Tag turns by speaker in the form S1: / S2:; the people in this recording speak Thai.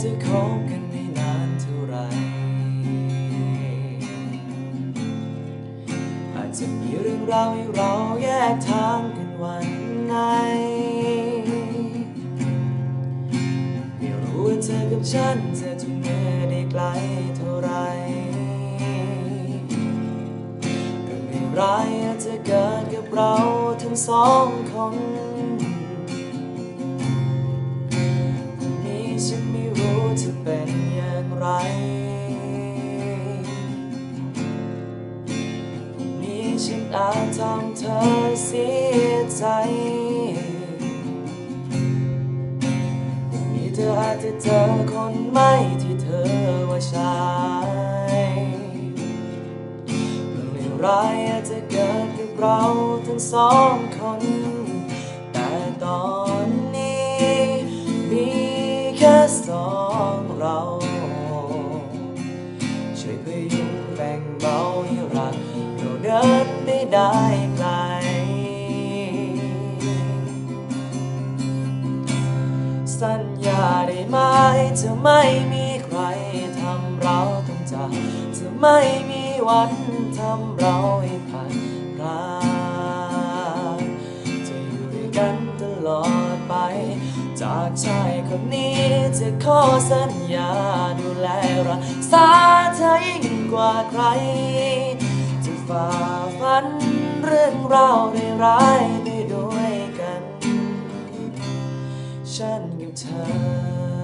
S1: จะคบกันไม่นานเท่าไร อาจจะมีเรื่องราวให้เราแยกทางกันวันไหน ไม่รู้ว่าเธอกับฉันจะจุงมือได้ไกลเท่าไรเรื่องไม่ร้ายอาจจะเกิดกับเราทั้งสองคน อาจทำเธอเสียใจ มีเธออาจจะเจอคนใหม่ที่เธอว่าใช่เรื่องเลวร้ายอาจจะเกิดกับเราทั้งสองคน แต่ตอนนี้ มีแค่สองเราช่วยพยุงแบ่งเบาให้รักเราเดิน ได้ไกล สัญญาได้ไหมจะไม่มีใครทำเราต้องจากจะไม่มีวันทำเราให้พันพรากจะอยู่ด้วยกันตลอดไป จากชายคนนี้จะขอสัญญาดูแลรักษาเธอยิ่งกว่าใครจะฝ่าันเรื่องราวร้ายๆไปด้วยกัน ฉันกับเธอ